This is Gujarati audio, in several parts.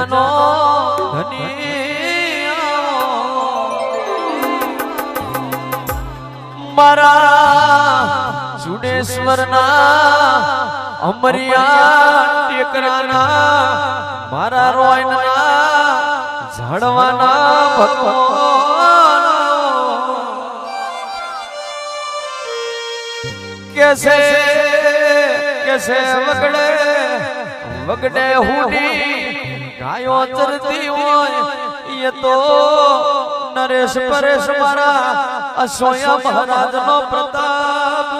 રજાનો ધની મારા ચુડેશ્વરના અમરિયા ટેકરાના મારા રોયના ઝાડવાના ભગવાન કેસે કેસે વગડે વગડે હુડી ગાયો ચરતી હોય એ તો નરેશ પરેશ મારા અસોયા મહારાજ નો પ્રતાપ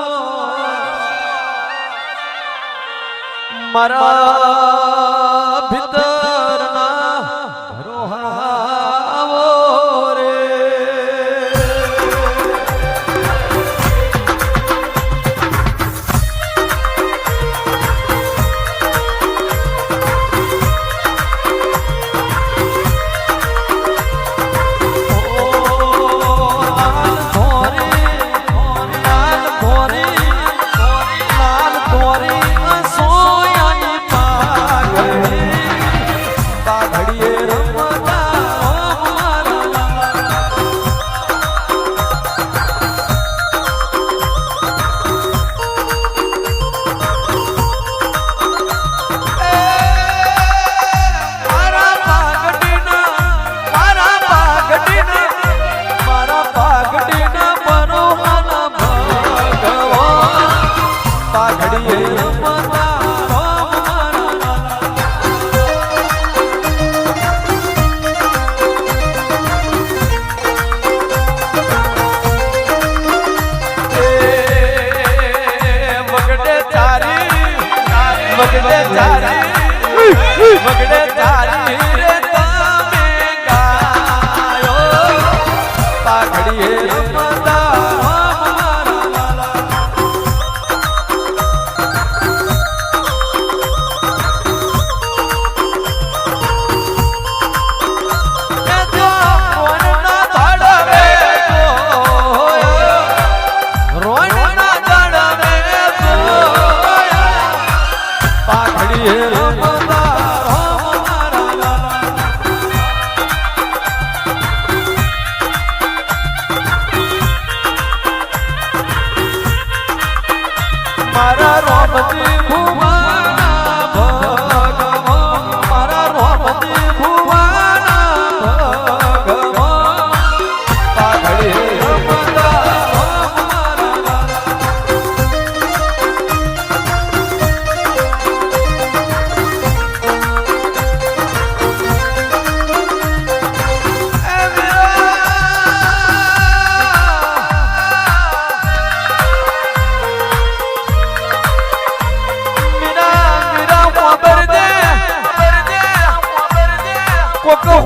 મારા વગડે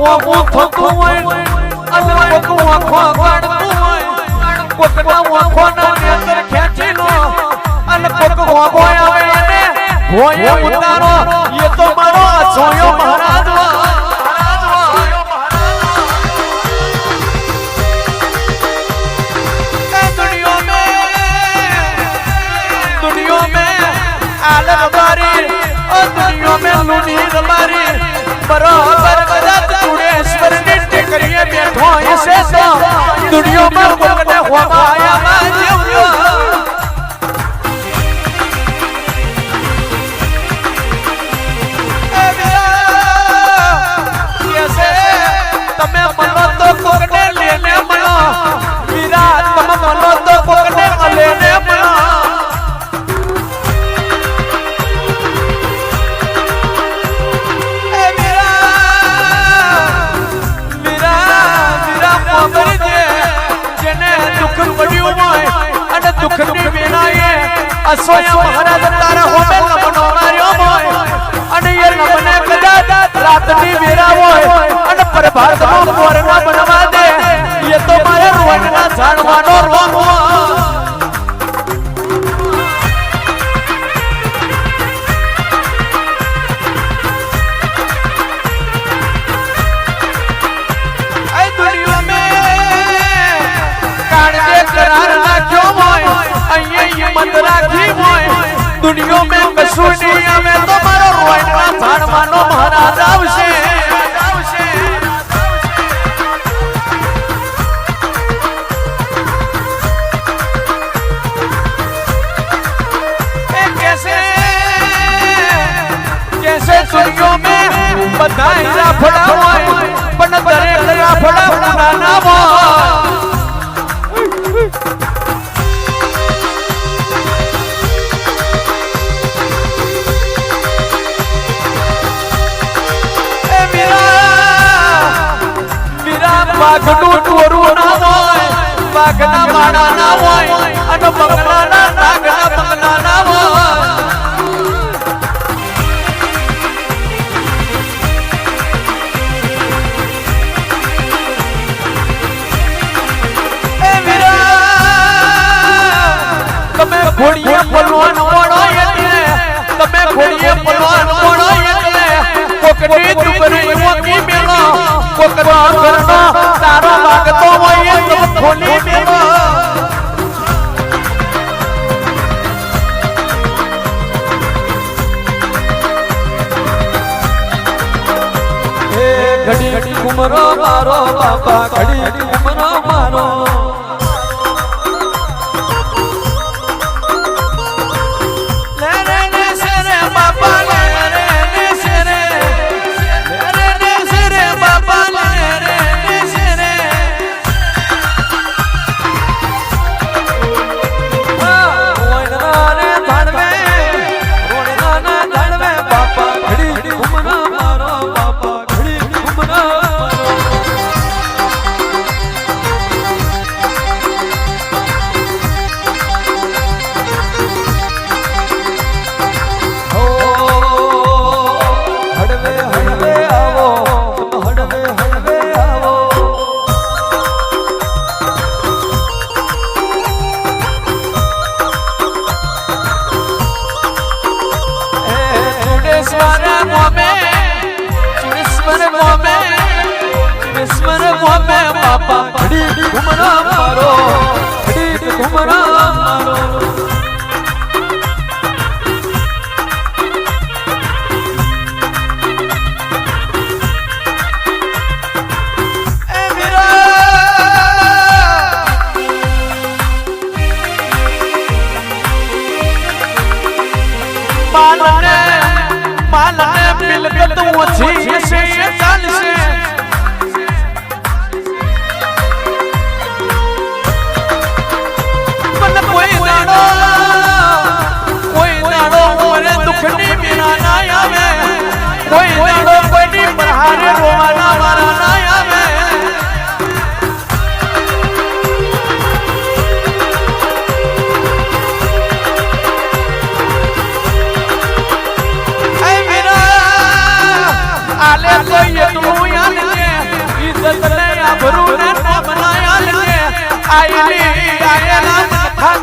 મોમો થતું હોય અને કોકનો આંખો મેં લુની તમારી બરોબર બધા કરીએ બેઠો હશે તો દુનિયામાં કોઈને હોમાયા જાણવાનો રોનો દુનિયો મેં કશું નહીં તો મારો રોયના જાણવાનો મહારાજ આવશે. બધાય રાફડા હોય હોય વાઘનું ટોરું ના હોય વાઘના માળા ના કરવા ઘરનો તારો માંગતો હોય એ સબ ખોલી મેવા ઘડી કુમરો મારો બાપા ઘડી કુમરો મારો.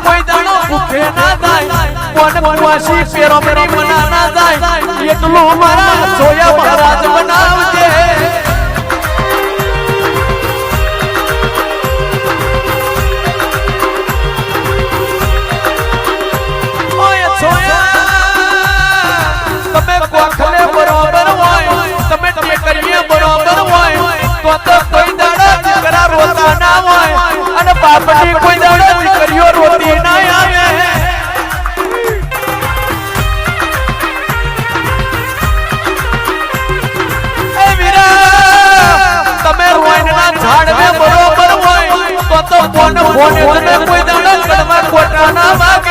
કોઈ દાણો ભૂખે ના જાય કોણ બનવાસી પેરો પેરો મના ના જાય એટલું મારા સોયા મહારાજ બનાવજે તમે તમે ટેકરીએ બરોબર હોય તો ના હોય કોને કોઈ દાડો કદમાં કોટાના બાપ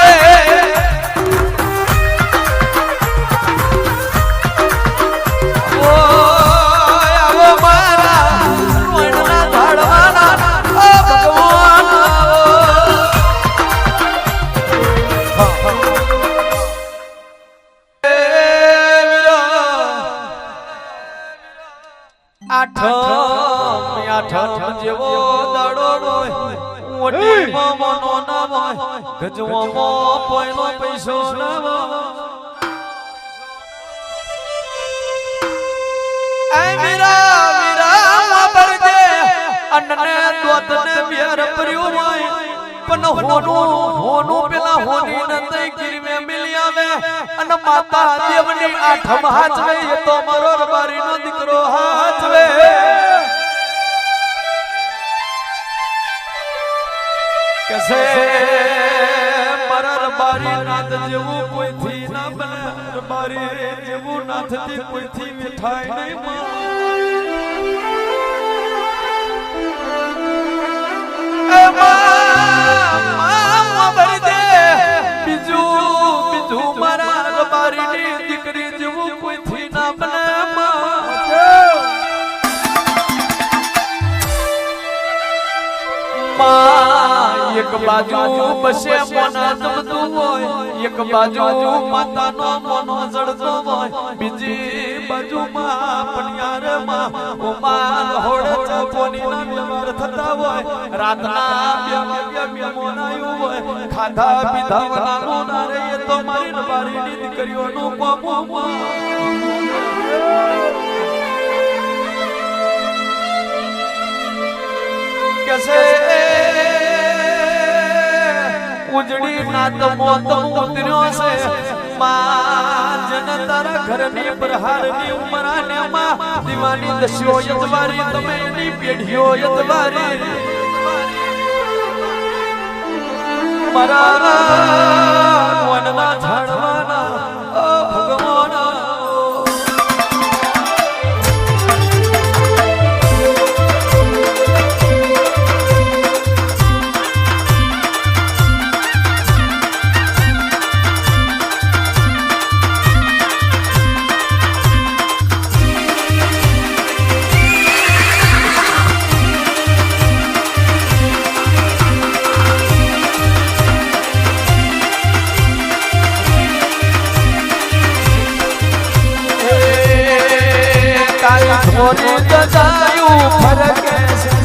ગજવો મો પોયનો પૈસો નવો એ અન્નને દોતને બેર હોય. પણ હોનું હોનું પેલા હોની ન તઈ ગીરમે મિલી આવે. અન માતા દેવની આઠમ હાચવે તો મારો રબારીનો દીકરો હાચવે કસે મારા રબારી નાથ જેવું કોઈથી ના બને. રબારી જેવું કોઈ થી વિઠાય નહીં માં બીજું બીજું મારા રબારીની દીકરી જેવું કોઈથી ના બને. એક બાજુ બસે મોના જમતું હોય, એક બાજુ માતાનો મોનો જડતો હોય, બીજી બાજુ માં પણિયારમાં થતા હોય, રાતના બે હોય, ખાધા પીધા વનાનું ના રે તો મારી નવારીની દીકરીઓનું કોમું ઉજળી નાત મોત ઉતર્યો છે. માં જન તારા ઘરની પ્રહારની ઉમરાને માં દીવાની દસ્યો યજવારી તમે એની પેઢીઓ યજવારી મારા વનના ઝાડવાના છોરી જજાયું ફરકે છે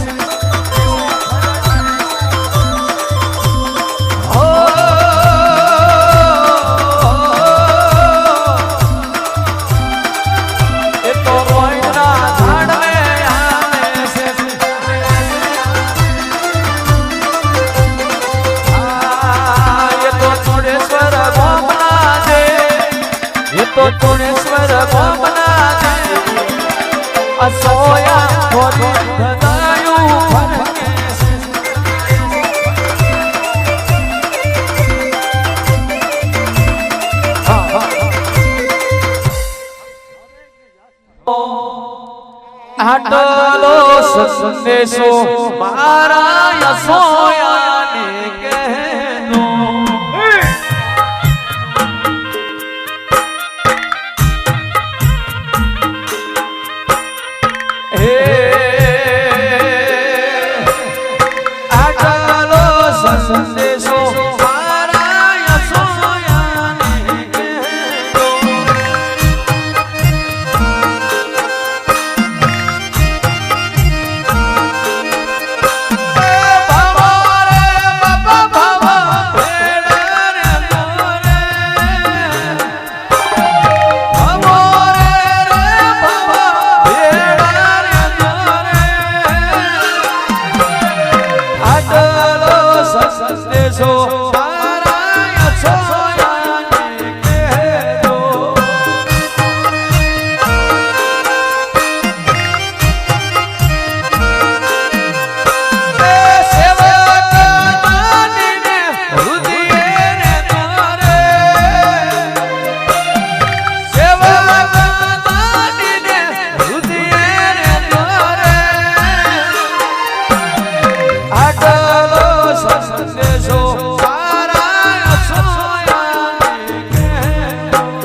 અસોયા ધનાયું ફરકે સંદેશો મારા યસોયા